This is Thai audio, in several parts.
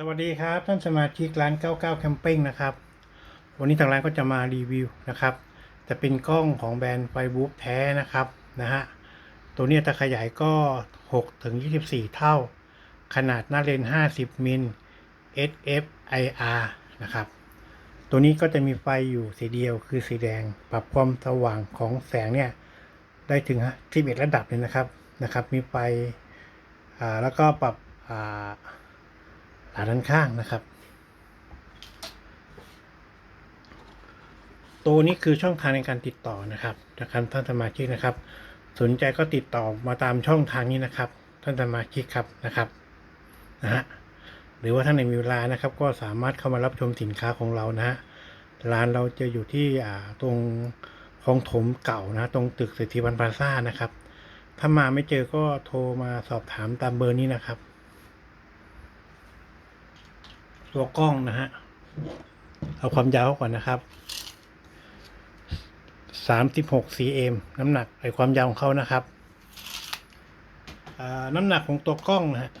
สวัสดีครับ ท่านสมาชิกร้าน 99 แคมปิ้งนะครับ วันนี้ทางร้านก็จะมารีวิวนะครับ จะเป็นกล้องของแบรนด์ไฟบูฟแท้นะครับนะฮะตัวนี้ยตาขยายก็6ถึง24 เท่า ขนาดหน้าเลนส์50 มิล SFIR นะครับ ตัวนี้ก็จะมีไฟอยู่สีเดียวคือสีแดง ปรับความสว่างของแสงเนี่ย ได้ถึง11ระดับเลยนะครับนะครับ มีไฟอ่าแล้วก็ปรับอ่าาด้านข้างนะครับ ตัวนี้คือช่องทางในการติดต่อนะครับนะครับท่านสมาชิกนะครับ สนใจก็ติดต่อมาตามช่องทางนี้นะครับ ท่านสมาชิกครับนะครับนะฮะหรือว่าท่านในมีเวลานะครับ ก็สามารถเข้ามารับชมสินค้าของเรานะฮะร้านเราจะอยู่ที่อ่าตรงคลองถมเก่านะ ตรงตึกเศรษฐีวันพลาซ่านะครับ ถ้ามาไม่เจอก็โทรมาสอบถามตามเบอร์นี้นะครับ ตัวกล้องนะฮะ เอาความยาวก่อนนะครับสามสิบหก cm น้ำหนักไอความยาวของเขานะครับอ่าน้ำหนักของตัวกล้องนะฮะ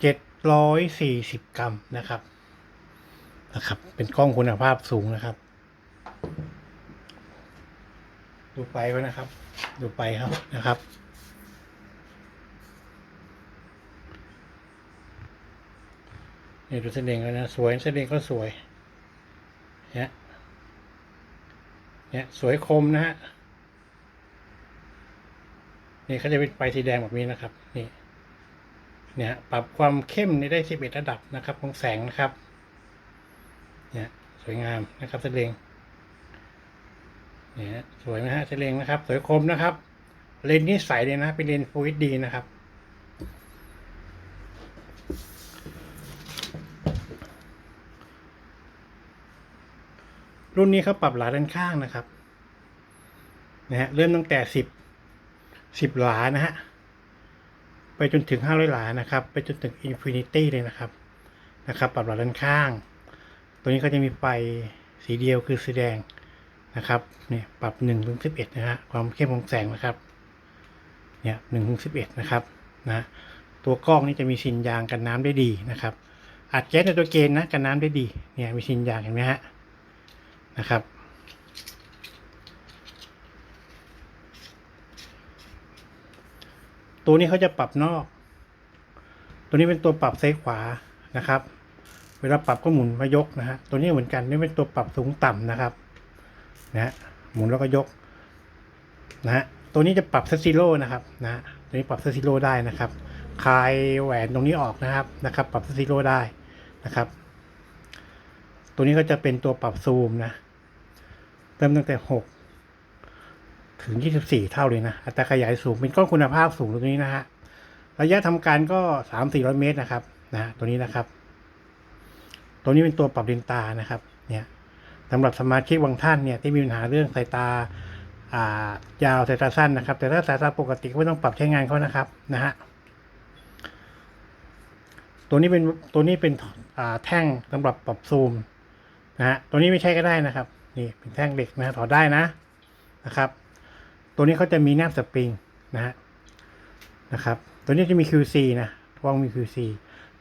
เจ็ดร้อยสี่สิบกรัมนะครับนะครับ เป็นกล้องคุณภาพสูงนะครับ ดูไปไว้นะครับ ดูไปครับนะครับ นี่ดูเส้นเดงแล้วนะสวยเส้นเดงก็สวยเนี่ยเนี่ยสวยคมนะฮะนี่เขาจะเป็นไฟสีแดงแบบนี้นะครับ นี่เนี่ยปรับความเข้มนี่ได้สิบเอ็ดระดับนะครับ ของแสงนะครับ เนี่ยสวยงามนะครับเส้นเดง นี่ยสวยไหมฮะเสเลงนะครับ สวยคมนะครับ เลนส์นี้ใสเลยนะ เป็นเลนส์ฟูดดีนะครับ รุ่นนี้เขาปรับหลาด้านข้างนะครับนะฮะเริ่มตั้งแต่สิบสิบหลานะฮะไปจนถึงห้าร้อยหลานะครับ ไปจนถึงอินฟินิตี้เลยนะครับนะครับ ปรับหลาด้านข้าง ตัวนี้ก็จะมีไฟสีเดียวคือสีแดง นะครับเนี่ยปรับหนึ่งถึงสิบเอ็ดนะฮะความเข้มของแสงนะครับเนี่ยหนึ่งถึงสิบเอ็ดนะครับนะตัวกล้องนี่จะมีซินยางกันน้ำได้ดีนะครับ อัดแก๊สในตัวเกณฑ์นะกันน้ำได้ดีเนี่ยมีซินยางเห็นไหมฮะนะครับตัวนี้เขาจะปรับนอก ตัวนี้เป็นตัวปรับซ้ายขวานะครับ เวลาปรับก็หมุนมายกนะฮะ ตัวนี้เหมือนกัน นี่เป็นตัวปรับสูงต่ำนะครับ นะฮะหมุนแล้วก็ยกนะฮะตัวนี้จะปรับเซซิโลนะครับนะฮะตัวนี้ปรับเซซิโลได้นะครับคลายแหวนตรงนี้ออกนะครับนะครับ ปรับเซซิโลได้นะครับ ตัวนี้ก็จะเป็นตัวปรับซูมนะเริ่มตั้งแต่หกถึงยี่สิบสี่เท่าเลยนะ อัตราขยายสูง เป็นกล้องคุณภาพสูงตรงนี้นะฮะ ระยะทำการก็สามสี่ร้อยเมตรนะครับนะฮะตัวนี้นะครับ ตัวนี้เป็นตัวปรับเลนส์ตานะครับ เนี่ย สำหรับสมาชิกบางท่านเนี่ยที่มีปัญหาเรื่องสายตาอ่ายาวสายตาสั้นนะครับ แต่ถ้าสายตาปกติก็ไม่ต้องปรับใช้งานเขานะครับนะฮะตัวนี้เป็นตัวนี้เป็นอ่าแท่งสำหรับปรับซูมนะฮะตัวนี้ไม่ใช่ก็ได้นะครับนี่เป็นแท่งเหล็กนะถอดได้นะนะครับ ตัวนี้เขาจะมีแนบสปริงนะฮะนะครับ ตัวนี้จะมี QC นะวางมี QC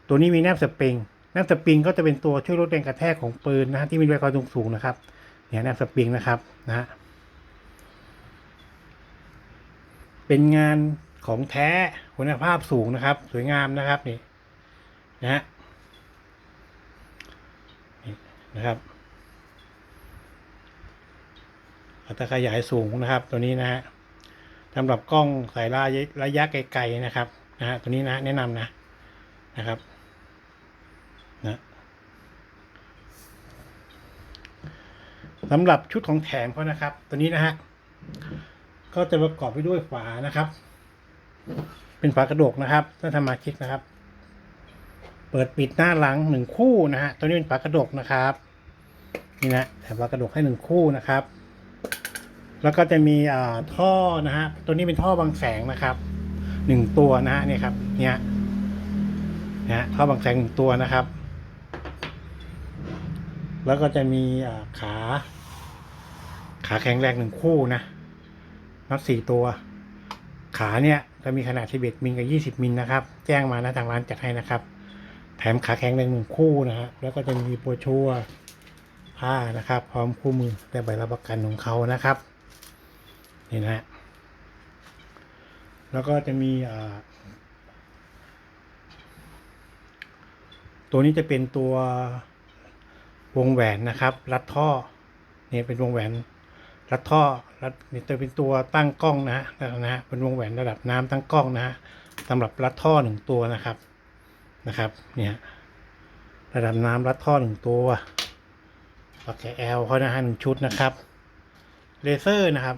ตัวนี้มีแนบสปริง นบสปริงก็จะเป็นตัวช่วยลดแรงกระแทกของปืนนะฮะที่มีแรงความสูงนะครับ เนี่ยแนบสปริงนะครับนะฮะเป็นงานของแท้คุณภาพสูงนะครับ สวยงามนะครับนี่นะฮะนี่นะครับอัตราขยายสูงนะครับ ตัวนี้นะฮะสำหรับกล้องสายระยะไกลๆนะครับนะฮะตัวนี้นะแนะนำนะนะครับ นะ สำหรับชุดของแถมเขานะครับ ตัวนี้นะฮะก็จะประกอบไปด้วยฝานะครับ เป็นฝากระดกนะครับถ้าทำมาคิดนะครับ เปิดปิดหน้าหลังหนึ่งคู่นะฮะตัวนี้เป็นฝากระดกนะครับนี่นะแถมฝากระดกให้หนึ่งคู่นะครับ แล้วก็จะมีอ่าท่อนะฮะตัวนี้เป็นท่อบังแสงนะครับหนึ่งตัวนะฮะเนี่ยครับ เนี่ยนะท่อบังแสงหนึ่งตัวนะครับ แล้วก็จะมีอ่าขา ขาแข็งแรงหนึ่งคู่นะน็อตสี่ตัว ขาเนี่ยจะมีขนาด11มิลกับ20มิลนะครับ แจ้งมานะทางร้านจัดให้นะครับ แถมขาแข็งในหนึ่งคู่นะฮะแล้วก็จะมีโปรชัวผ้านะครับ พร้อมคู่มือและใบรับประกันของเขานะครับนี่นะฮะแล้วก็จะมีอ่าตัวนี้จะเป็นตัววงแหวนนะครับ รัดท่อเนี่ยเป็นวงแหวน รัดท่อรัดนี่จะเป็นตัวตั้งกล้องนะฮะนะฮะเป็นวงแหวนระดับน้ำตั้งกล้องนะฮะสำหรับรัดท่อหนึ่งตัวนะครับนะครับ เนี่ยระดับน้ำรัดท่อหนึ่งตัวปากแกแอลเขานะฮะหนึ่งชุดนะครับเลเซอร์นะครับ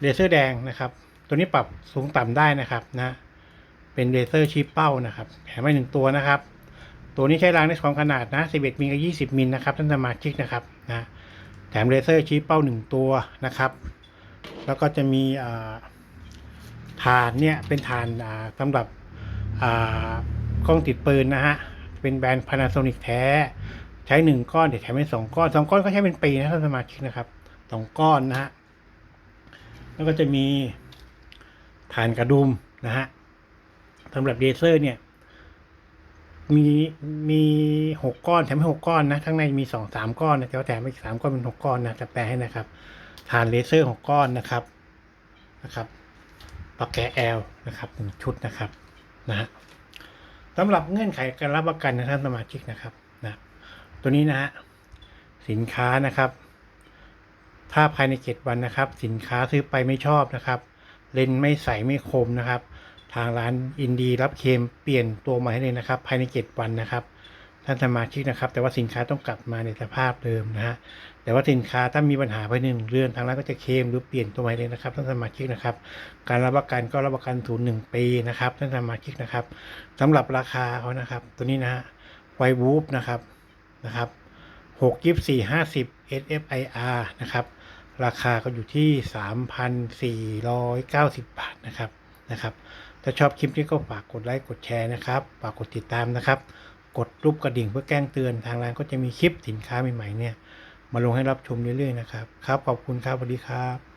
เลเซอร์แดงนะครับ ตัวนี้ปรับสูงต่ำได้นะครับนะเป็นเลเซอร์ชี้เป้านะครับแถมให้หนึ่งตัวนะครับ ตัวนี้ใช้รางได้สองขนาดนะ11มิลกับ20มิลนะครับท่านสมาชิกนะครับนะ แถมเลเซอร์ชี้เป้าหนึ่งตัวนะครับ แล้วก็จะมีฐานเนี่ยเป็นฐานสำหรับกล้องติดปืนนะฮะ เป็นแบรนด์ Panasonic แท้ ใช้หนึ่งก้อนเดี๋ยวแถมให้สองก้อนสองก้อนก็ใช้เป็นปีนะท่านสมาชิกนะครับสองก้อนนะฮะ แล้วก็จะมีฐานกระดุมนะฮะสำหรับเลเซอร์เนี่ย มีมีหกก้อนแถมให้หกก้อนนะข้างในมีสองสามก้อนนะแต่ว่าแถมอีกสามก้อนเป็นหกก้อนนะจะแปลให้นะครับฐานเลเซอร์หกก้อนนะครับนะครับปากแกแอลนะครับหนึ่งชุดนะครับนะฮะสำหรับเงื่อนไขการรับประกันนะท่านสมาชิกนะครับนะตัวนี้นะฮะสินค้านะครับ ถ้าภายในเจ็ดวันนะครับ สินค้าซื้อไปไม่ชอบนะครับ เลนไม่ใสไม่คมนะครับ ทางร้านอินดีรับเคมเปลี่ยนตัวใหม่ให้เลยนะครับ ภายในเจ็ดวันนะครับท่านสมาชิกนะครับ แต่ว่าสินค้าต้องกลับมาในสภาพเดิมนะฮะแต่ว่าสินค้าถ้ามีปัญหาภายในหนึ่งเดือนทางร้านก็จะเคมหรือเปลี่ยนตัวใหม่เลยนะครับท่านสมาชิกนะครับ การรับประกันก็รับประกันศูนย์หนึ่งปีนะครับท่านสมาชิกนะครับสำหรับราคาเขานะครับ ตัวนี้นะฮะไววูฟนะครับนะครับหกยิบสี่ห้าสิบ SFIR นะครับราคาก็อยู่ที่3,490บาทนะครับนะครับ ถ้าชอบคลิปนี้ก็ฝากกดไลค์กดแชร์นะครับ ฝากกดติดตามนะครับ กดรูปกระดิ่งเพื่อแจ้งเตือนทางร้านก็จะมีคลิปสินค้าใหม่ๆเนี่ย มาลงให้รับชมเรื่อยๆนะครับ ครับขอบคุณครับสวัสดีครับ